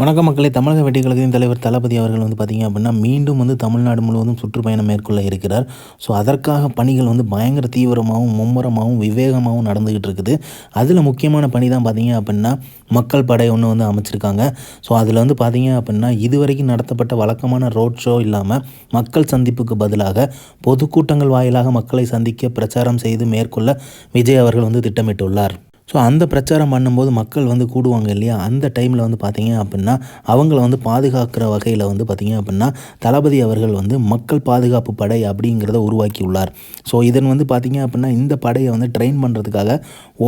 வணக்க மக்களை. தமிழக வெட்டிக்கழகத்தின் கழகத்தின் தலைவர் தளபதி அவர்கள் வந்து பார்த்திங்க அப்படின்னா மீண்டும் வந்து தமிழ்நாடு முழுவதும் சுற்றுப்பயணம் மேற்கொள்ள இருக்கிறார். ஸோ அதற்காக பணிகள் வந்து பயங்கர தீவிரமாகவும் மும்முரமாகவும் விவேகமாகவும் நடந்துக்கிட்டு இருக்குது. அதில் முக்கியமான பணி தான் பார்த்திங்க அப்படின்னா மக்கள் படை ஒன்று வந்து அமைச்சிருக்காங்க. ஸோ அதில் வந்து பார்த்திங்க அப்படின்னா இதுவரைக்கும் நடத்தப்பட்ட வழக்கமான ரோட் ஷோ இல்லாமல் மக்கள் சந்திப்புக்கு பதிலாக பொதுக்கூட்டங்கள் வாயிலாக மக்களை சந்திக்க பிரச்சாரம் செய்து மேற்கொள்ள விஜய் அவர்கள் வந்து திட்டமிட்டுள்ளார். ஸோ அந்த பிரச்சாரம் பண்ணும்போது மக்கள் வந்து கூடுவாங்க இல்லையா? அந்த டைமில் வந்து பார்த்திங்க அப்படின்னா அவங்கள வந்து பாதுகாக்கிற வகையில் வந்து பார்த்திங்க அப்படின்னா தளபதி அவர்கள் வந்து மக்கள் பாதுகாப்பு படை அப்படிங்கிறத உருவாக்கியுள்ளார். ஸோ இதன் வந்து பார்த்திங்க அப்படின்னா இந்த படையை வந்து ட்ரெயின் பண்ணுறதுக்காக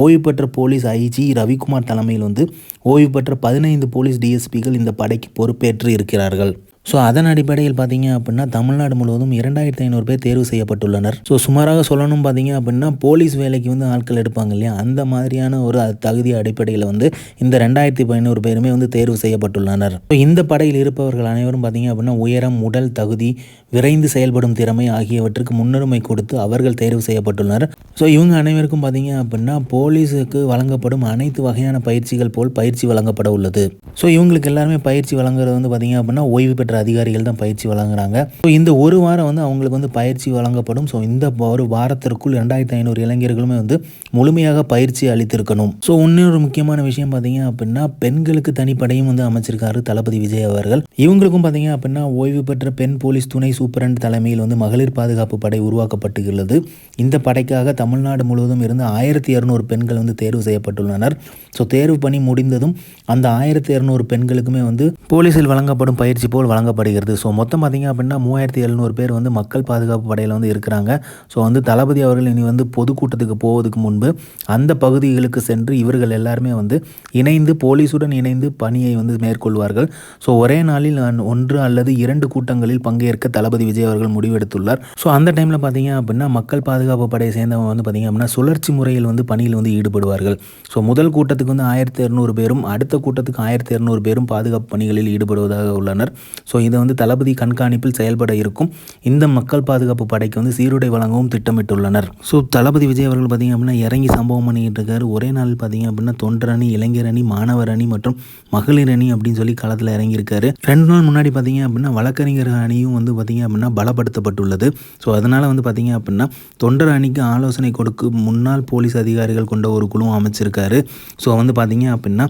ஓய்வு பெற்ற போலீஸ் ஐஜி ரவிக்குமார் தலைமையில் வந்து ஓய்வு பெற்ற பதினைந்து போலீஸ் டிஎஸ்பிகள் இந்த படைக்கு பொறுப்பேற்று இருக்கிறார்கள். ஸோ அதன் அடிப்படையில் பார்த்தீங்க அப்படின்னா தமிழ்நாடு முழுவதும் இரண்டாயிரத்தி ஐநூறு பேர் தேர்வு செய்யப்பட்டுள்ளனர். ஸோ சுமாராக சொல்லணும் பார்த்தீங்க அப்படின்னா போலீஸ் வேலைக்கு வந்து ஆட்கள் எடுப்பாங்க இல்லையா? அந்த மாதிரியான ஒரு தகுதி அடிப்படையில் வந்து இந்த ரெண்டாயிரத்தி பதினோரு பேருமே வந்து தேர்வு செய்யப்பட்டுள்ளனர். ஸோ இந்த படையில் இருப்பவர்கள் அனைவரும் பார்த்தீங்க அப்படின்னா உயரம் உடல் தகுதி விரைந்து செயல்படும் திறமை ஆகியவற்றுக்கு முன்னுரிமை கொடுத்து அவர்கள் தேர்வு செய்யப்பட்டுள்ளனர். ஸோ இவங்க அனைவருக்கும் பார்த்தீங்க அப்படின்னா போலீஸுக்கு வழங்கப்படும் அனைத்து வகையான பயிற்சிகள் போல் பயிற்சி வழங்கப்பட உள்ளது. ஸோ இவங்களுக்கு எல்லாருமே பயிற்சி வழங்குறது வந்து பார்த்தீங்க அப்படின்னா ஓய்வு பெற்ற அதிகாரிகள் தான் பயிற்சி வழங்குறாங்க. ஸோ இந்த ஒரு வாரம் வந்து அவங்களுக்கு வந்து பயிற்சி வழங்கப்படும். ஸோ இந்த ஒரு வாரத்திற்குள் ரெண்டாயிரத்தி ஐநூறு இளைஞர்களுமே வந்து முழுமையாக பயிற்சி அளித்திருக்கணும். ஸோ இன்னொரு முக்கியமான விஷயம் பார்த்தீங்க அப்படின்னா பெண்களுக்கு தனிப்படையும் வந்து அமைச்சிருக்காரு தளபதி விஜய் அவர்கள். இவங்களுக்கும் பார்த்தீங்க அப்படின்னா ஓய்வு பெற்ற பெண் போலீஸ் துணை சூப்பரண்ட் தலைமையில் வந்து மகளிர் பாதுகாப்பு படை உருவாக்கப்பட்டுள்ளது. இந்த படைக்காக தமிழ்நாடு முழுவதும் இருந்து ஆயிரத்தி இரநூறு பெண்கள் வந்து தேர்வு செய்யப்பட்டுள்ளனர். ஸோ தேர்வு பணி முடிந்ததும் அந்த ஆயிரத்தி இரநூறு பெண்களுக்குமே வந்து போலீஸில் வழங்கப்படும் பயிற்சி போல் வழங்கப்படுகிறது. ஸோ மொத்தம் பார்த்திங்க அப்படின்னா மூவாயிரத்தி எழுநூறு பேர் வந்து மக்கள் பாதுகாப்பு படையில் வந்து இருக்கிறாங்க. ஸோ வந்து தளபதி அவர்கள் இனி வந்து பொதுக்கூட்டத்துக்கு போவதுக்கு முன்பு அந்த பகுதிகளுக்கு சென்று இவர்கள் எல்லாருமே வந்து இணைந்து போலீஸுடன் இணைந்து பணியை வந்து மேற்கொள்வார்கள். ஸோ ஒரே நாளில் ஒன்று அல்லது இரண்டு கூட்டங்களில் பங்கேற்க தளபதி விஜய் அவர்கள் முடிவெடுத்துள்ளார். ஸோ அந்த டைமில் பார்த்தீங்க அப்படின்னா மக்கள் பாதுகாப்பு படையை சேர்ந்தவங்க வந்து பார்த்திங்க அப்படின்னா சுழற்சி முறையில் வந்து பணியில் வந்து ஈடுபடுவார்கள். ஸோ முதல் கூட்டத்துக்கு வந்து ஆயிரத்தி இரநூறு பேரும் அடுத்த கூட்டத்துக்கு ஆயிரத்தி இரநூறு பேரும் பாதுகாப்பு பணிகளில் ஈடுபடுவதாக உள்ளனர். ஸோ இதை வந்து தளபதி கண்காணிப்பில் செயல்பட இருக்கும் இந்த மக்கள் பாதுகாப்பு படைக்கு வந்து சீருடை வழங்கவும் திட்டமிட்டுள்ளனர். ஸோ தளபதி விஜய் அவர்கள் பார்த்திங்க அப்படின்னா இறங்கி சம்பவம் பண்ணிக்கிட்டு இருக்காரு ஒரே நாள் பார்த்திங்க அப்படின்னா தொண்டர் அணி இளைஞர் அணி மாணவர் அணி மற்றும் மகளிர் அணி அப்படின்னு சொல்லி களத்தில் இறங்கியிருக்காரு. ரெண்டு நாள் முன்னாடி பார்த்திங்க அப்படின்னா வழக்கறிஞர் அணியும் வந்து பார்த்திங்க அப்படின்னா பலப்படுத்தப்பட்டுள்ளது. ஸோ அதனால் வந்து பார்த்திங்க அப்படின்னா தொண்டர் அணிக்கு ஆலோசனை கொடுக்கும் முன்னாள் போலீஸ் அதிகாரிகள் கொண்ட ஒரு குழுவும் அமைச்சிருக்காரு. ஸோ வந்து பார்த்திங்க அப்படின்னா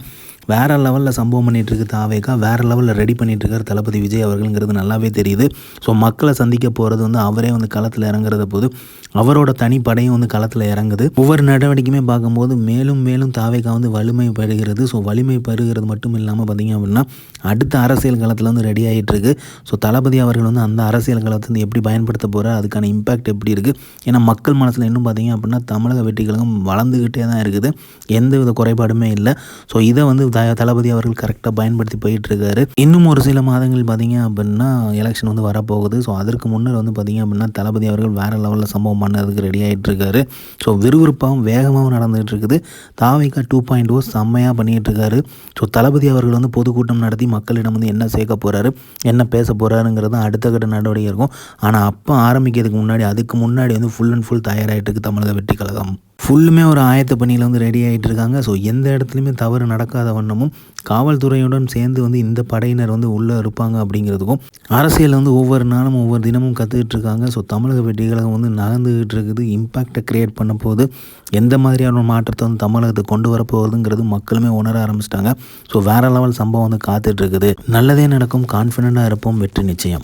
வேறு லெவலில் சம்பவம் பண்ணிகிட்ருக்கு தாவேக்கா வேறு லெவலில் ரெடி பண்ணிகிட்ருக்கார் தளபதி விஜய் அவர்கள்ங்கிறது நல்லாவே தெரியுது. ஸோ மக்களை சந்திக்க போகிறது வந்து அவரே வந்து களத்தில் இறங்குறத போது அவரோட தனிப்படையும் வந்து களத்தில் இறங்குது. ஒவ்வொரு நடவடிக்கையுமே பார்க்கும்போது மேலும் மேலும் தாவேக்கா வந்து வலிமை பெறுகிறது. ஸோ வலிமை பெறுகிறது மட்டும் இல்லாமல் பார்த்திங்க அப்படின்னா அடுத்த அரசியல் களத்தில் வந்து ரெடி ஆகிட்டுருக்கு ஸோ தளபதி அவர்கள் வந்து அந்த அரசியல் களத்தை வந்து எப்படி பயன்படுத்த போகிறார் அதுக்கான இம்பேக்ட் எப்படி இருக்குது ஏன்னா மக்கள் மனசில் இன்னும் பார்த்திங்க அப்படின்னா தமிழக வெற்றிகளும் வளர்ந்துக்கிட்டே தான் இருக்குது. எந்த வித குறைபாடுமே இல்லை. ஸோ இதை வந்து தளபதி அவர்கள் கரெக்டாக பயன்படுத்தி போயிட்டுருக்காரு. இன்னும் ஒரு சில மாதங்கள் பார்த்தீங்க அப்படின்னா எலெக்ஷன் வந்து வரப்போகுது. ஸோ அதற்கு முன்னர் வந்து பார்த்தீங்க அப்படின்னா தளபதி அவர்கள் வேறு லெவலில் சம்பவம் பண்ணதுக்கு ரெடி ஆகிட்டுருக்காரு ஸோ விறுவிறுப்பாகவும் வேகமாகவும் நடந்துகிட்டு இருக்குது தாவிக்கா டூ பாயிண்ட் ஓ செம்மையாக பண்ணிகிட்டு இருக்காரு ஸோ தளபதி அவர்கள் வந்து பொதுக்கூட்டம் நடத்தி மக்களிடம் வந்து என்ன சேர்க்க போகிறாரு என்ன பேச போகிறாருங்கிறது அடுத்த கட்ட நடவடிக்கை இருக்கும். ஆனால் அப்போ ஆரம்பிக்கிறதுக்கு முன்னாடி அதுக்கு முன்னாடி வந்து ஃபுல் அண்ட் ஃபுல் தயாராகிட்டு இருக்குது தமிழக வெற்றி கழகம் ஃபுல்லுமே ஒரு ஆயத்த பணியில் வந்து ரெடி ஆகிட்டு இருக்காங்க ஸோ எந்த இடத்துலையுமே தவறு நடக்காத வண்ணமும் காவல்துறையுடன் சேர்ந்து வந்து இந்த படையினர் வந்து உள்ளே இருப்பாங்க அப்படிங்கிறதுக்கும் அரசியல் வந்து ஒவ்வொரு நாளும் ஒவ்வொரு தினமும் கற்றுக்கிட்டு இருக்காங்க ஸோ தமிழக வெற்றிகழகம் வந்து நகர்ந்துக்கிட்டு இருக்குது இம்பேக்டை க்ரியேட் பண்ண போது எந்த மாதிரியான மாற்றத்தை வந்து தமிழகத்தை கொண்டு வரப்போகுதுங்கிறது மக்களுமே உணர ஆரம்பிச்சிட்டாங்க. ஸோ வேறு லெவல் சம்பவம் வந்து காத்துட்ருக்குது நல்லதே நடக்கும் கான்ஃபிடெண்ட்டாக இருப்போம் வெற்றி நிச்சயம்.